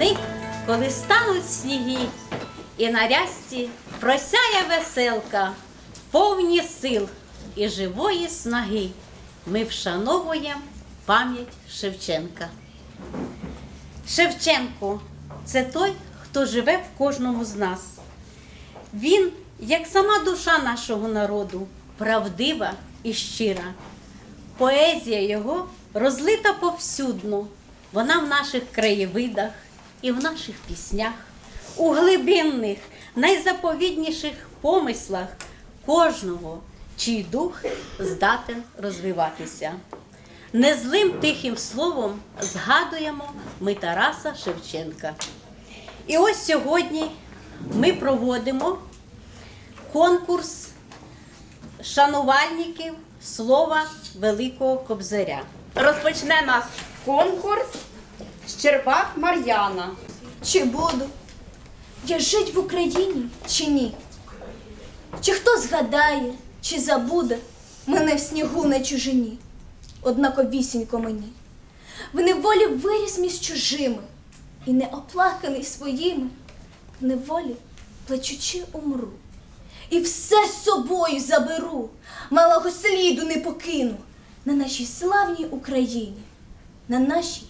весни, коли стануть сніги, і на рясці просяє веселка, повні сил і живої снаги. Ми вшановуємо пам'ять Шевченка. Шевченко це той, хто живе в кожному з нас. Він, як сама душа нашого народу, правдива і щира. Поезія його розлита повсюдно. Вона в наших краєвидах і в наших піснях, у глибинних, найзаповідніших помислах кожного, чий дух здатен розвиватися. Незлим тихим словом згадуємо ми Тараса Шевченка. І ось сьогодні ми проводимо конкурс шанувальників слова Великого Кобзаря. Розпочне наш конкурс Щербак Мар'яна. Чи буду я жить в Україні, чи ні? Чи хто згадає, чи забуде мене в снігу на чужині? Однаковісінько мені. В неволі виріс між чужими і не оплаканий своїми, в неволі плачучи умру. І все з собою заберу, малого сліду не покину на нашій славній Україні, на нашій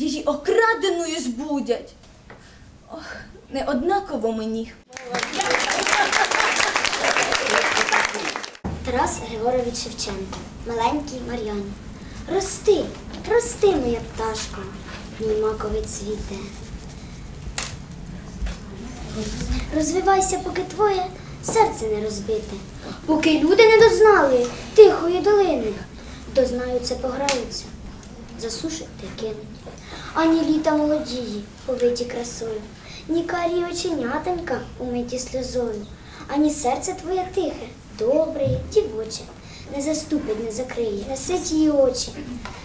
її окраденою збудять. Ох, не однаково мені. Тарас Григорович Шевченко, маленький Мар'яні. Рости, рости, моя пташко, мій маковий цвіте. Розвивайся, поки твоє серце не розбите, поки люди не дознали тихої долини, дознаються, пограються, засушать та кинуть. Ані літа молодії, повиті красою, ні карі оченятонька умиті сльозою, ані серце твоє тихе, добре, дівоче, не заступить, не закриє, не сить її очі,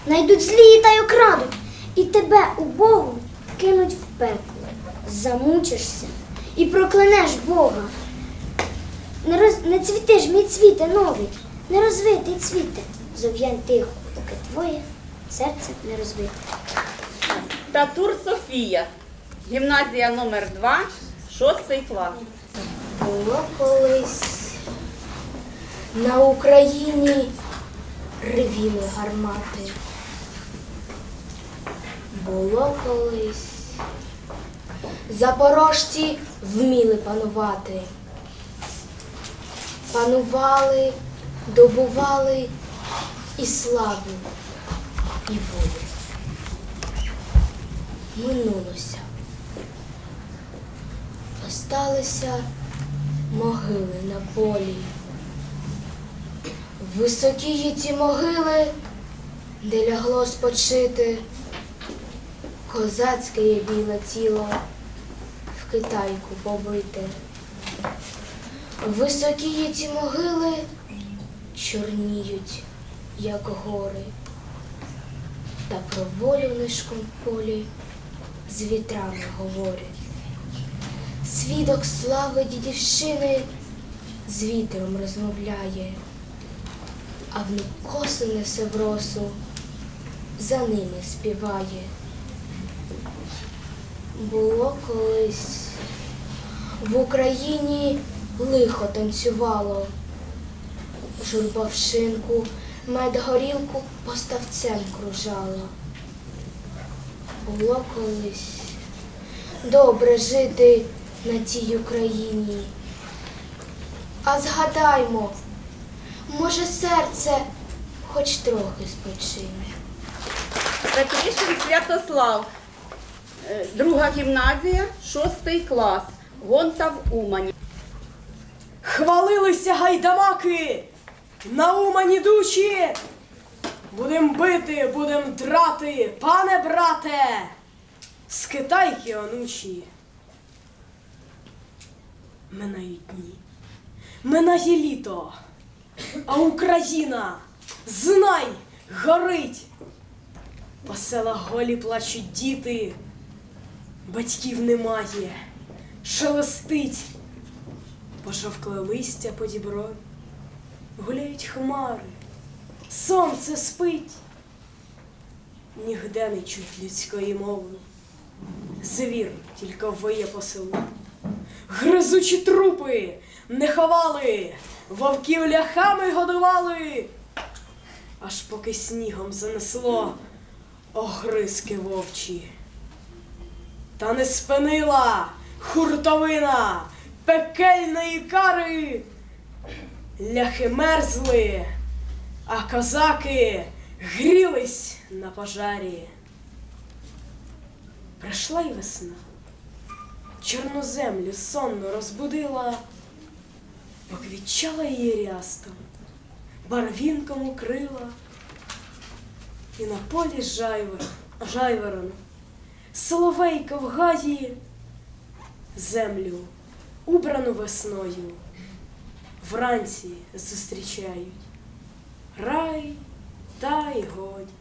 найдуть злі та й окрадуть, і тебе убогу кинуть в пекло, замучишся і проклянеш Бога. Не, роз... не цвіти ж, мій цвіте новий, не розвитий цвіте, зов'янь тихо, поки твоє серце не розбите. Татур Софія. Гімназія номер 2 шостий клас. Було колись на Україні ревіли гармати. Було колись запорожці вміли панувати. Панували, добували і славу, і волю. Минулося. Осталися могили на полі. Високі є ті могили, де лягло спочити козацьке є біле тіло в китайку побите. Високі є ті могили, чорніють, як гори, та про волю нишком в полі з вітрами говорять. Свідок слави дідівщини з вітром розмовляє, а внук коси несе в росу, за ними співає. Було колись в Україні лихо танцювало, журба в шинку, мед горілку поставцем кружала. Було колись добре жити на тій Україні. А згадаймо, може серце хоч трохи спочине. Петришин Святослав. Е, Друга гімназія, шостий клас. Гонта в Умані. Хвалилися гайдамаки, на умані душі. Будем бити, будем драти, пане брате, з китайки онучі. Минають дні, минає літо, а Україна, знай, горить. По селах голі плачуть діти, батьків немає, шелестить, пожовкле листя по діброю, гуляють хмари, сонце спить, нігде не чуть людської мови. Звір тільки виє по селу. Гризучі трупи не ховали, вовків ляхами годували, аж поки снігом занесло огризки вовчі. Та не спинила хуртовина пекельної кари. Ляхи мерзли, а козаки грілись на пожарі. Прийшла й весна, чорну землю сонно розбудила, поквітчала її рястом, барвінком укрила, і на полі жайвор, жайворон, соловейка в гаї, землю, убрану весною, вранці зустрічають. Рай та й годі.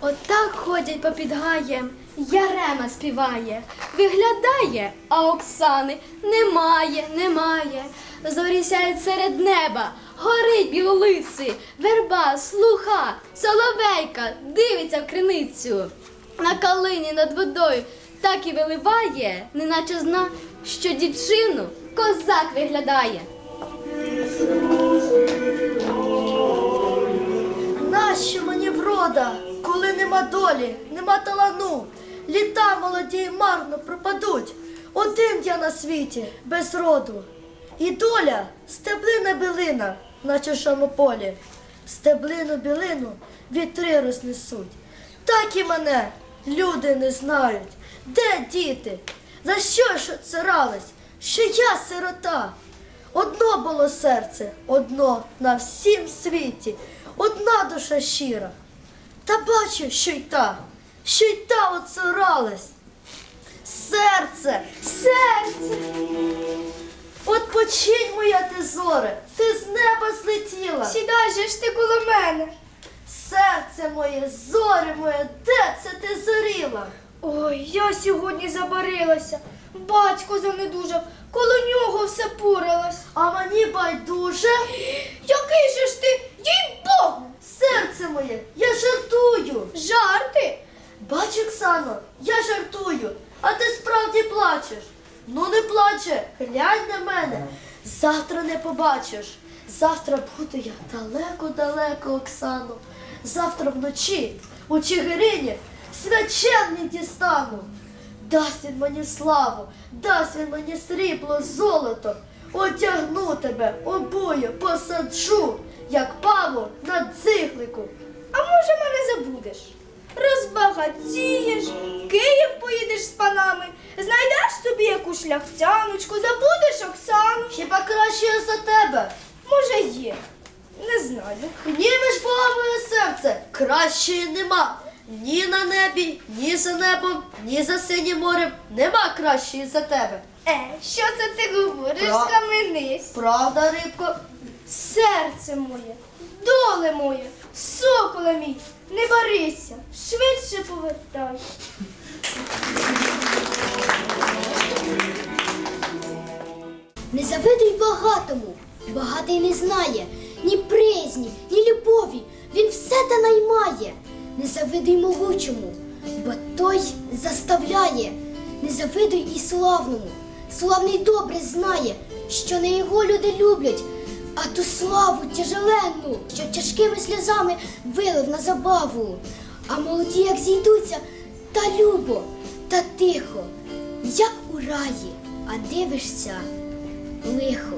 Отак ходять попід гаєм, Ярема співає, виглядає, а Оксани немає, немає. Зорі сяють серед неба, горить білолиці, верба, слуха, соловейка дивиться в криницю. На калині над водою так і виливає, неначе зна, що дівчину козак виглядає. Нащо мені врода, коли нема долі, нема талану? Літа молоді й марно пропадуть. Один я на світі, без роду. І доля стеблина билина на чужому полі. Стеблину білину вітри рознесуть. Так і мене люди не знають. Де діти? За що ж цирались? Що я сирота? Одно було серце, одно на всім світі, одна душа щира. Та бачу, що й та, що й та оцуралась. Серце, серце. От починь, моя ти зоре, ти з неба злетіла. Сідай же ж ти коло мене. Серце моє, зоре моє, де це ти зоріла? Ой, я сьогодні забарилася. Батько занедужав, коло нього все пурилось. А мені байдуже. Який же ж ти, їй Богу! Серце моє, я жартую. Жарти? Бач, Оксано, я жартую, а ти справді плачеш. Ну не плаче, глянь на мене. Завтра не побачиш. Завтра буду я далеко-далеко, Оксано. Завтра вночі у Чигирині свячений дістану. Дасть він мені славу, дасть він мені срібло, золото. Одягну тебе, обую, посаджу, як паву на дзиглику. А може мене забудеш? Розбагатієш, в Київ поїдеш з панами, знайдеш собі якусь шляхтяночку, забудеш Оксану. Хіба краще за тебе? Може є. Не знаю. Гнівиш Бога моє серце, кращої нема. Ні на небі, ні за небом, ні за синім морем. Нема кращої за тебе. Е, що це ти говориш, Про- схаменись? Правда, рибко? Серце моє, доле моє, соколе мій, не барися, швидше повертай. Не завидуй багатому, багатий не знає ні призні, ні любові, він все та наймає. Не завидуй могучому, бо той заставляє. Не завидуй і славному, славний добре знає, що не його люди люблять, а ту славу тяжеленну, що тяжкими сльозами вилив на забаву. А молоді, як зійдуться, та любо, та тихо, як у раї, а дивишся лихо.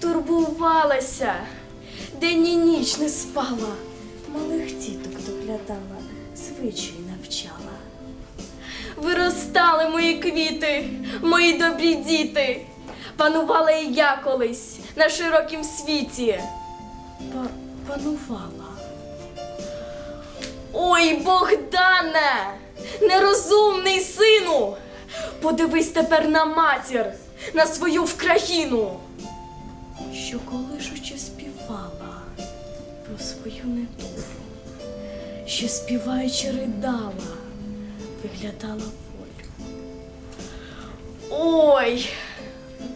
турбувалася, день і ніч не спала, малих діток доглядала, звичай навчала. Виростали мої квіти, мої добрі діти. Панувала і я колись на широкім світі. Па- панувала. Ой, Богдане, нерозумний сину. Подивись тепер на матір, на свою вкраїну, що колишуче співала про свою недолю, що співаючи ридала, виглядала волю. Ой,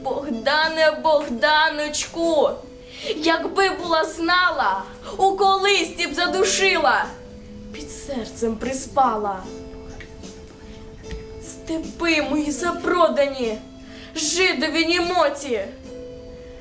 Богдане, Богданочку, якби була знала, у колисті б задушила, під серцем приспала. Степи мої запродані, жидові німоті,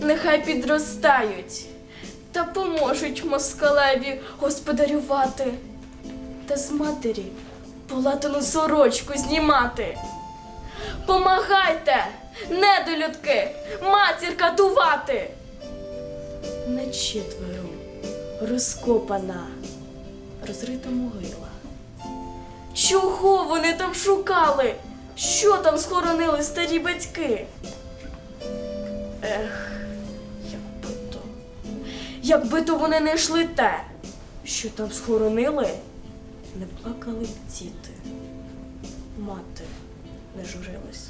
Нехай підростають та поможуть москалеві господарювати, та з матері полатану сорочку знімати. Помагайте, недолюдки, матір катувати. На четверо розкопана, розрита могила. Чого вони там шукали? Що там схоронили старі батьки? Ех. Якби то вони не йшли те, що там схоронили, не плакали б діти. Мати не журилась.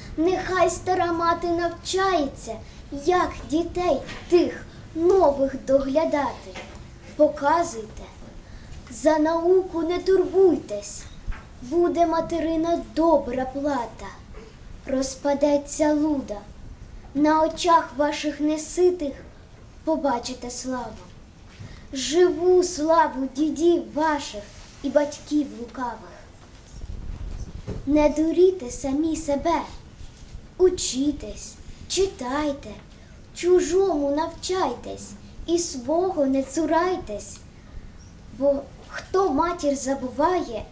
нехай стара мати навчається, як дітей тих нових доглядати. Показуйте, за науку не турбуйтесь, буде материна добра плата, розпадеться луда, на очах ваших неситих побачите славу. Живу славу дідів ваших і батьків лукавих. Не дуріте самі себе, учітесь, читайте, чужому навчайтесь і свого не цурайтесь. Бо хто матір забуває,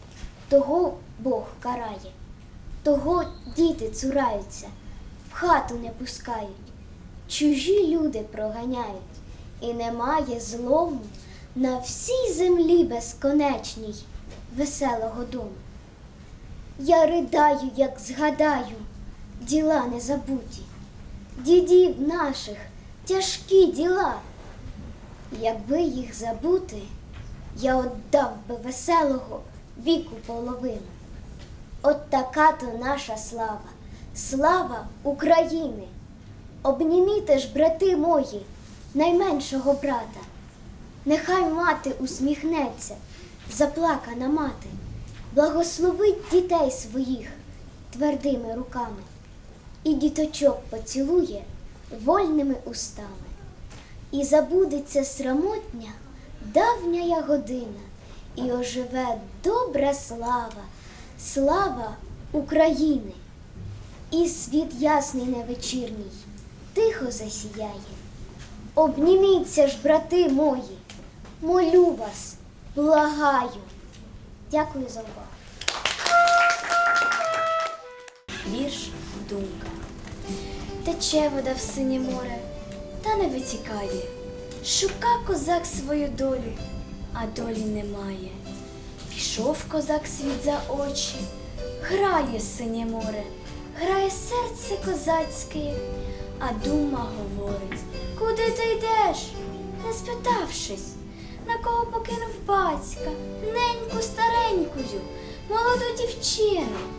того Бог карає, того діти цураються, в хату не пускають, чужі люди проганяють, і немає злому на всій землі безконечній веселого дому. Я ридаю, як згадаю, діла незабуті, дідів наших тяжкі діла. Якби їх забути, я отдав би веселого віку половину. От така то наша слава, слава України. Обніміте ж, брати мої, найменшого брата. Нехай мати усміхнеться, заплакана мати, благословить дітей своїх твердими руками, і діточок поцілує вольними устами, і забудеться срамотня давня година, і оживе добра слава, слава України. І світ ясний невечірній, тихо засіяє. Обніміться ж, брати мої, молю вас, благаю. Дякую за увагу. Вірш думка. Тече вода в синє море, та не витікає. Шука козак свою долю, а долі немає. Пішов козак світ за очі, грає синє море, грає серце козацьке, а дума говорить, куди ти йдеш, не спитавшись, на кого покинув батька, неньку старенькою, молоду дівчину.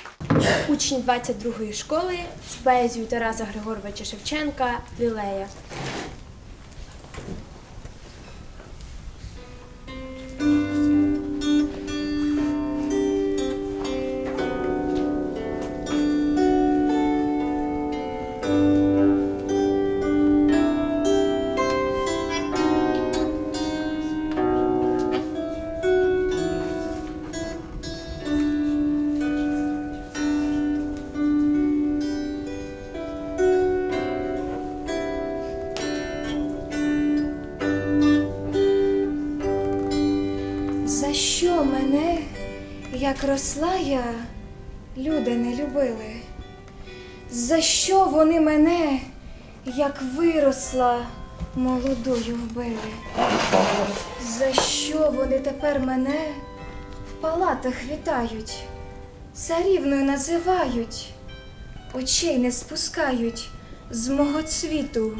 Учень 22-ї школи з поезією Тараса Григоровича Шевченка Лілея. Як росла я, люди не любили? За що вони мене, як виросла, молодою вбили? За що вони тепер мене в палатах вітають, царівною називають, очей не спускають з мого цвіту,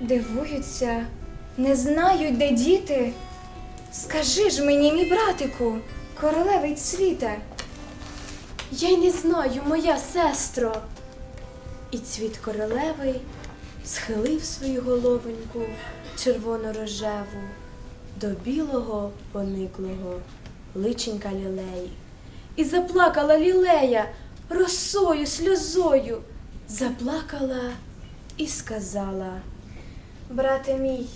дивуються, не знають, де діти. Скажи ж мені, мій братику, королевий цвіте, Я й не знаю, моя сестро. І цвіт королевий схилив свою головоньку червоно-рожеву до білого пониклого личенька лілеї. І заплакала лілея росою, сльозою, заплакала і сказала. брате мій,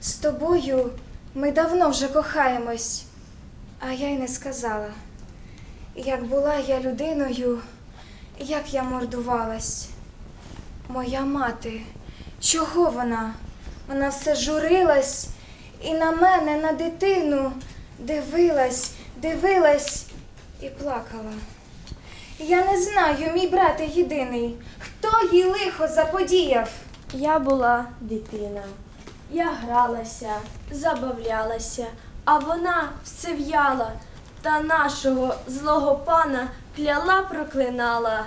з тобою ми давно вже кохаємось, а я й не сказала. Як була я людиною, як я мордувалась. Моя мати, чого вона? Вона все журилась і на мене, на дитину дивилась, дивилась і плакала. Я не знаю, мій брате єдиний, хто їй лихо заподіяв. Я була дитина. Я гралася, забавлялася, а вона все в'яла та нашого злого пана кляла проклинала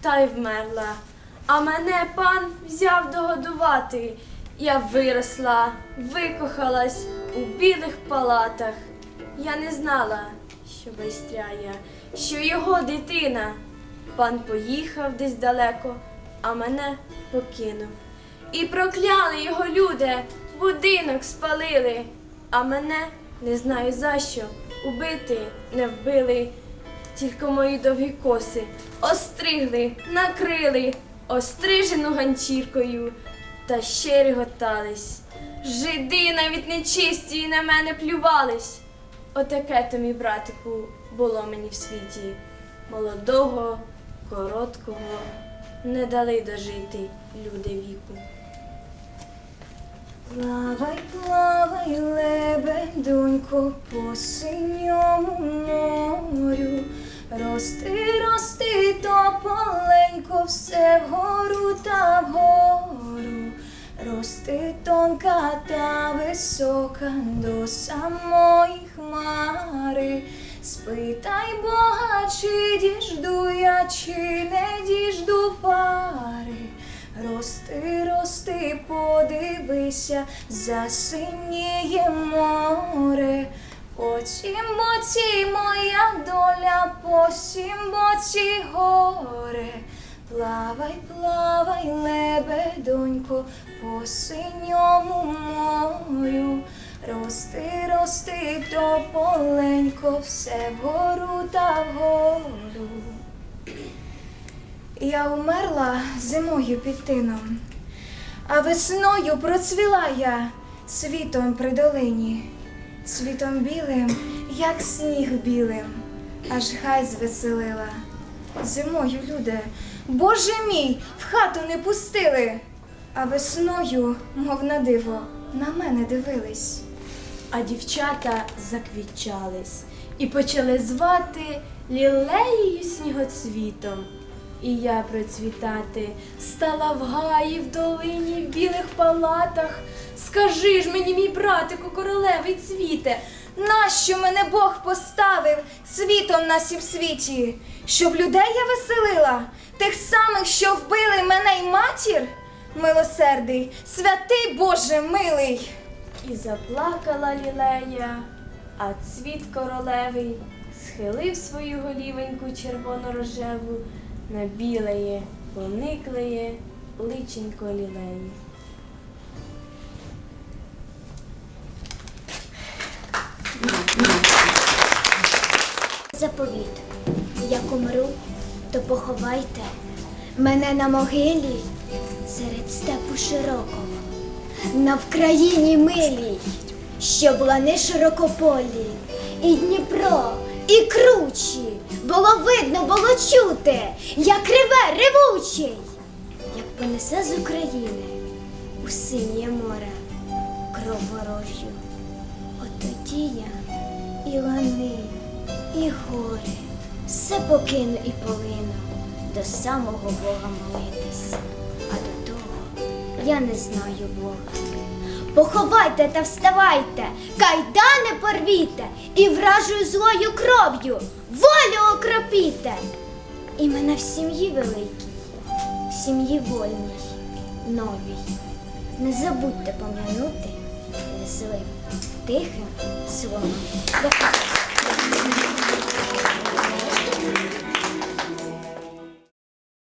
та й вмерла. А мене пан взяв догодувати. Я виросла, викохалась у білих палатах. Я не знала, що байстряє, що його дитина. Пан поїхав десь далеко, а мене покинув. І прокляли його люди, будинок спалили, а мене не знаю за що убити не вбили. Тільки мої довгі коси остригли, накрили острижену ганчіркою та ще реготались. Жиди навіть нечисті на мене плювались. Отаке то, мій братику, було мені в світі. Молодого, короткого не дали дожити люди віку. Плавай, плавай, лебедонько, по синьому морю. Рости, рости, тополенько, все вгору та вгору. Рости тонка та висока до самої хмари. Рости, подивися, засиніє море, Очім боці моя доля, посім боці горе. Плавай, плавай, лебедонько, по синьому морю. Рости, рости тополенько, все вгору та вгору. Я умерла зимою під тином, а весною процвіла я цвітом при долині, цвітом білим, як сніг білим, аж гай звеселила. Зимою люди, Боже мій, в хату не пустили, а весною, мов на диво, на мене дивились. А дівчата заквітчались і почали звати лілеєю снігоцвітом. І я процвітати стала в гаї, в долині, в білих палатах. Скажи ж мені, мій братику, королевий цвіте, Нащо мене Бог поставив світом на сім світі, щоб людей я веселила, тих самих, що вбили мене й матір? Милосердий, святий Боже милий. І заплакала лілея, а цвіт королевий схилив свою голівеньку червоно-рожеву на білеє, пониклеє личенько лілеї. Заповіт. Як умру, то поховайте мене на могилі серед степу широкого, на Вкраїні милій, щоб лани широкополі, і Дніпро, і кручі, було видно, було чути, як реве ревучий, як понесе з України у синє море кров ворожю. От тоді я і лани, і гори, все покину і полину. До самого Бога молитись. А до того я не знаю Бога. Поховайте та вставайте, кайдани порвіте. І вражою злою кров'ю волю окропіте. І мене в сім'ї великій, в сім'ї вольній, новій. Не забудьте пом'янути незлим, тихим словом.